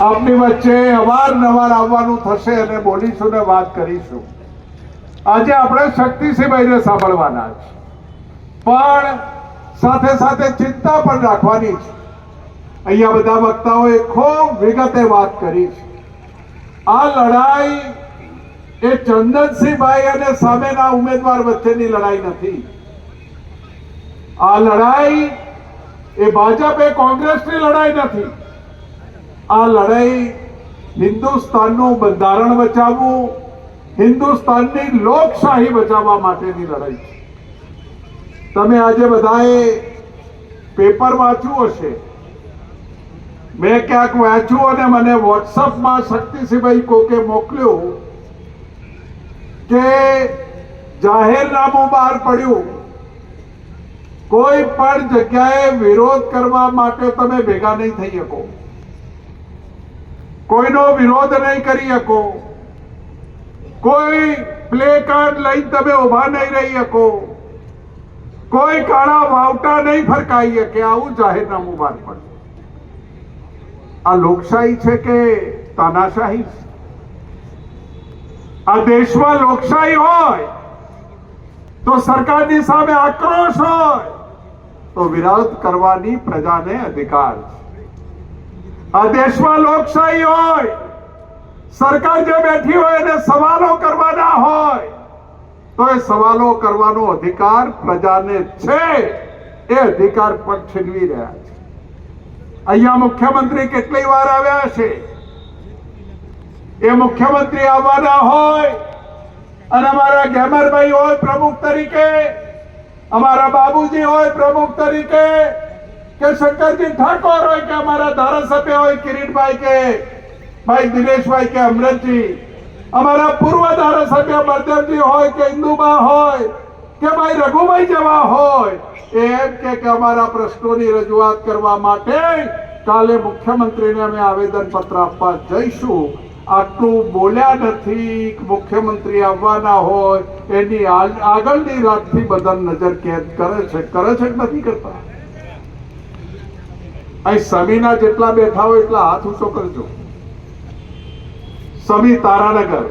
આપની વચ્ચે અવારનવાર આવવાનું થશે અને બોલીશું ને વાત કરીશું. આજે આપણે શક્તિસિંહભાઈને સાંભળવાના છે. પણ સાથે સાથે ચિંતા પણ રાખવાની છે. અહીંયા બધા વક્તાઓએ ખૂબ વિગતે વાત કરી છે. આ લડાઈ એ ચંદનસિંહભાઈ અને સામેના ઉમેદવાર વચ્ચેની લડાઈ નથી. આ લડાઈ એ ભાજપ એ કોંગ્રેસની લડાઈ નથી. આ લડાઈ હિન્દુસ્તાનનું બંધારણ બચાવવું, હિન્દુસ્તાનની લોકશાહી બચાવવા માટેની લડાઈ છે. તમે આજે બધાએ પેપર વાંચ્યું હશે. મેં ક્યાંક વાંચ્યું અને મને વોટ્સઅપમાં શક્તિસિંહભાઈ કોકે મોકલ્યું કે જાહેરનામું બહાર પડ્યું. કોઈ પણ જગ્યાએ વિરોધ કરવા માટે તમે ભેગા નહીં થઈ શકો. કોઈનો વિરોધ નહીં કરી શકો કોઈ પ્લે કાર્ડ લઈને તમે ઊભા નહીં રહી શકો કોઈ કાળા વાવટા નહીં ફરકાઈ શકે આવું જાહેરનામું બહાર પડ્યું આ લોકશાહી છે કે તાનાશાહી છે આ દેશમાં લોકશાહી હોય તો સરકારની સામે આક્રોશ હોય તો વિરોધ કરવાની પ્રજાને અધિકાર છે આ દેશમાં લોકશાહી હોય, સરકાર જે બેઠી હોય એને સવાલો કરવાના હોય, તો એ સવાલો કરવાનો અધિકાર પ્રજાને છે. એ અધિકાર પણ છીનવી રહ્યા છે. અહીંયા મુખ્યમંત્રી કેટલી વાર આવ્યા છે? એ મુખ્યમંત્રી આવવાના હોય, અને અમારા ગેમરભાઈ હોય પ્રમુખ તરીકે, અમારા બાબુજી હોય પ્રમુખ તરીકે કે શંકરજી ઠાકોર હોય કે અમારા ધારાસભ્ય હોય, કિરીટભાઈ કે, ભાઈ દિનેશભાઈ કે અમરતજી અમારા પૂર્વ ધારાસભ્ય બળદેવજી હોય કે ઇન્દુબા હોય, કે ભાઈ રઘુભાઈ જેવા હોય, એમ કે અમારા પ્રશ્નોની રજૂઆત કરવા માટે કાલે મુખ્યમંત્રીને અમે આવેદન પત્ર આપવા જઈશું. આટલું બોલ્યા નથી મુખ્યમંત્રી આવવાના હોય, એની આગળની રાતથી બધા નજર કેદ કરે છે કરે છે કે નથી કરતા? અહીં સમીના જેટલા બેઠા હોય એટલા હાથ ઊંચો કરજો. સમી તારાનગર